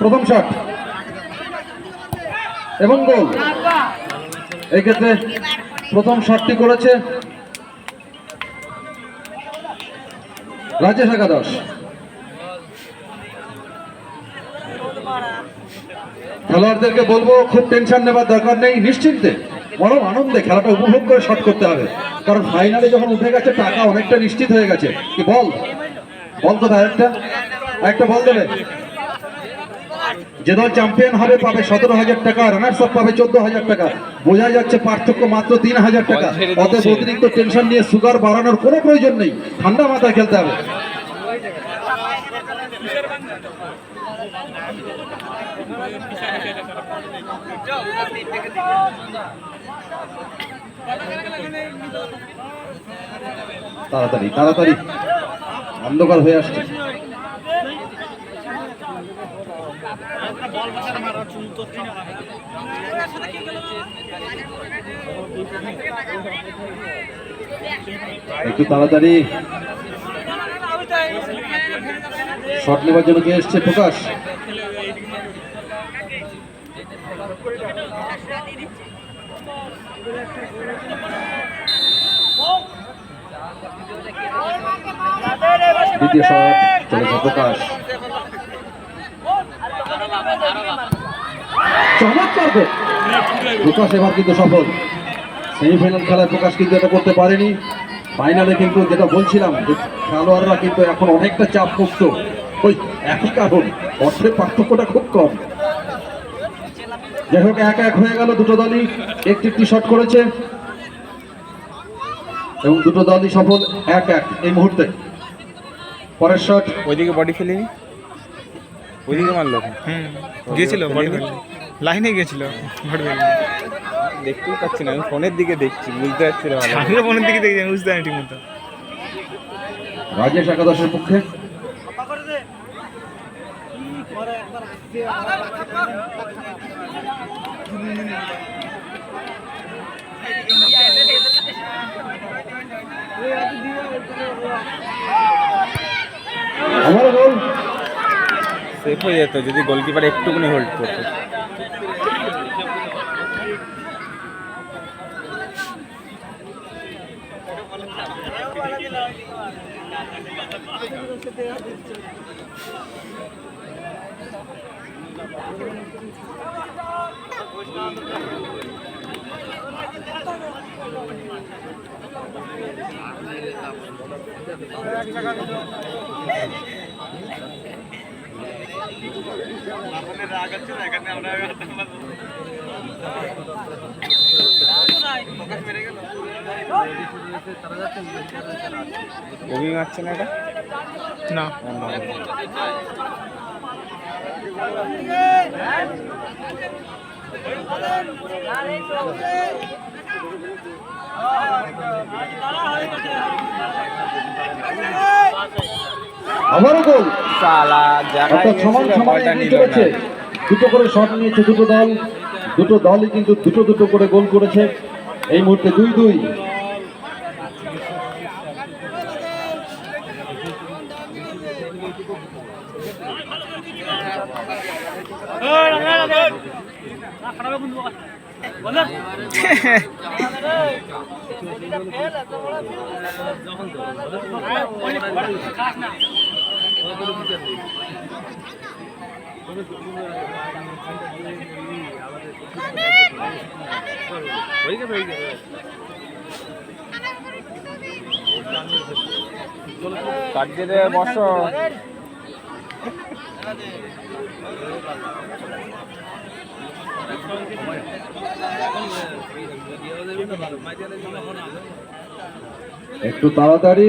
প্রথম শট এবং গোল। এই ক্ষেত্রে প্রথম শটটি করেছে রাজেশ একাদশ। খেলোয়াড়দেরকে বলব, খুব টেনশন নেবার দরকার নেই, নিশ্চিন্তে। বরং আনন্দে খেলাটা উপভোগ করে শট করতে হবে। কারণ ফাইনালে যখন উঠে গেছে, টাকা অনেকটা নিশ্চিত হয়ে গেছে। কি, বল? বল কোথায় একটা? একটা বল দেবে। যে দল চ্যাম্পিয়ন হবে পাবে সতেরো হাজার টাকা রানার্স আপ পাবে চোদ্দ হাজার টাকা। বোঝা যাচ্ছে পার্থক্য মাত্র তিন হাজার টাকা। অতএব অতিরিক্ত টেনশন নিয়ে সুগার বাড়ানোর কোনো প্রয়োজন নেই। ঠান্ডা মাথায় খেলতে হবে। তাড়াতাড়ি তাড়াতাড়ি। অন্ধকার হয়ে আসছে। একটু তাড়াতাড়ি শট নেবার জন্য কে এসছে? প্রকাশ। দ্বিতীয় শট চলেছে প্রকাশ। চমৎকার প্রকাশ এবার কিন্তু সফল। সেমিফাইনাল খেলায় প্রকাশ কিন্তু এটা করতে পারেনি। ফাইনালে কিন্তু যেটা বলছিলাম, যে খেলোয়াড়রা কিন্তু এখন অনেকটা চাপ মুক্ত ওই একই কারণ, অর্থের পার্থক্যটা খুব কম। যাই হোক, এক এক হয়ে গেল দুটো দলই। একটি একটি শট করেছে। এবং দুটো দলই সফল, এক এক এই মুহূর্তে। পরের শট ওইদিকে বডি ফেলিনি ওইদিকে মারলো। হুম গিয়েছিল লাইনে গিয়েছিল দেখতেই পাচ্ছি না আমি ফোনের দিকে দেখছি বুঝতে পারছি না ভালো। আমিও ফোনের দিকে দেখছি আমি বুঝতে পারি ঠিক মতো। রাজেশ একাদশের পক্ষে? আমারও গোল। সেফ হয়ে যেত যদি গোলকিপার একটুকুনি হোল্ড করতো। রবি মারছে না এটা? না। আমারও গোল সালা জায়গায় অর্থাৎ সমান সমান চলেছে দুটো করে শট নিয়েছে দুটো দল। দুটো দলই কিন্তু দুটো দুটো করে গোল করেছে। এই মুহূর্তে দুই দুই কাট দিয়ে বসো। একটু তাড়াতাড়ি।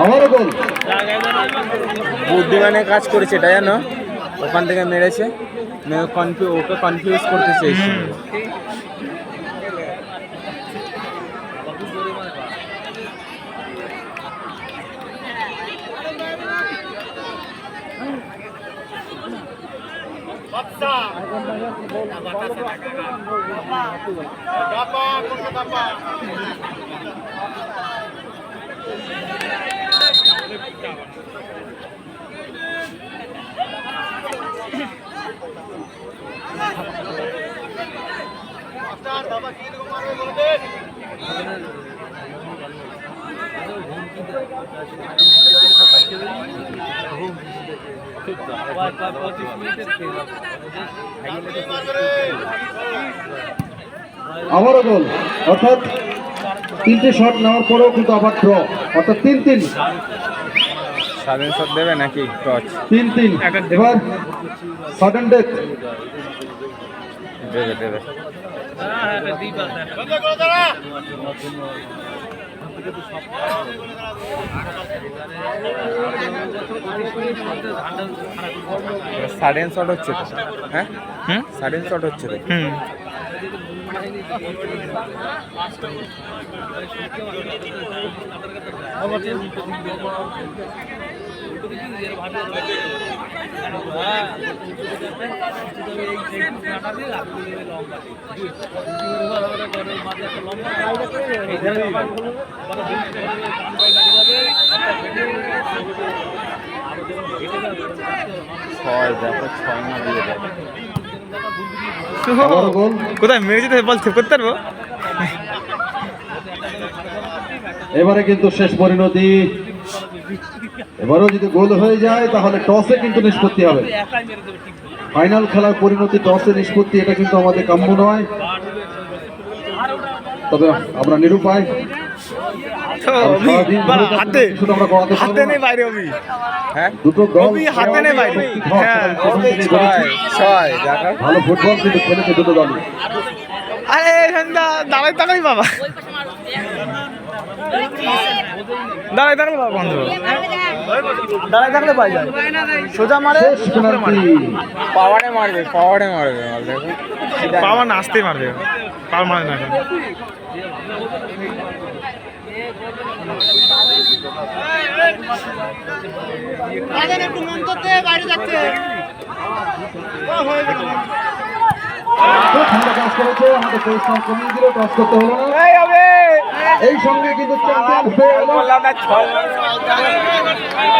আবারও গোল বুদ্ধিমানের কাজ করেছে এটা জানো? ওখান থেকে মেরেছে। কনফিউ ওকে কনফিউজ করতে চেয়েছিল আবারও গোল অর্থাৎ তিনটে শট নেওয়ার পরেও কিন্তু আবার ড্র অর্থাৎ তিন তিন। স্বাধীন শট দেবে নাকি টচ? তিন তিন। এবার সাডেন ডেথ দেবে দেবে। সাডেন শট হচ্ছে হ্যাঁ? হুম? সাডেন শট হচ্ছে ছয় দেখো ছয় না দিয়ে দেবে কোথায় মেরেছে তো বল সেভ করতে পারব? এবারে কিন্তু শেষ পরিণতি। এবারও যদি গোল হয়ে যায় তাহলে টসে কিন্তু নিষ্পত্তি হবে। ফাইনাল খেলার পরিণতি টসে নিষ্পত্তি এটা কিন্তু আমাদের কাম্য নয়। তবে আমরা নিরুপায়। হ্যাঁ? দুটো দল অভি হাতে নেই বাইরে হ্যাঁ প্রথম থেকেই ছয় ধরেছি। ছয়। দেখো ভালো ফুটবল কিন্তু খেলেছে দুটো দলই। আরে সন্ধ্যা দাঁড়াই তাকাই বাবা। দাঁড়াই বাবা বন্ধ। দাঁড়াই থাকলে পাই যায়। সোজা মারে পাওয়ারে মারবে পাওয়ারে মারবে। বল দেখো পাওয়া না আসতেই মারবে। পাওয়ার মারে না এখন। খুব ভালো কাজ করেছে আমাদের পরিশ্রম কমিয়ে দিল টস করতে হলো না। এই সঙ্গে কিন্তু চ্যাম্পিয়ন হয়ে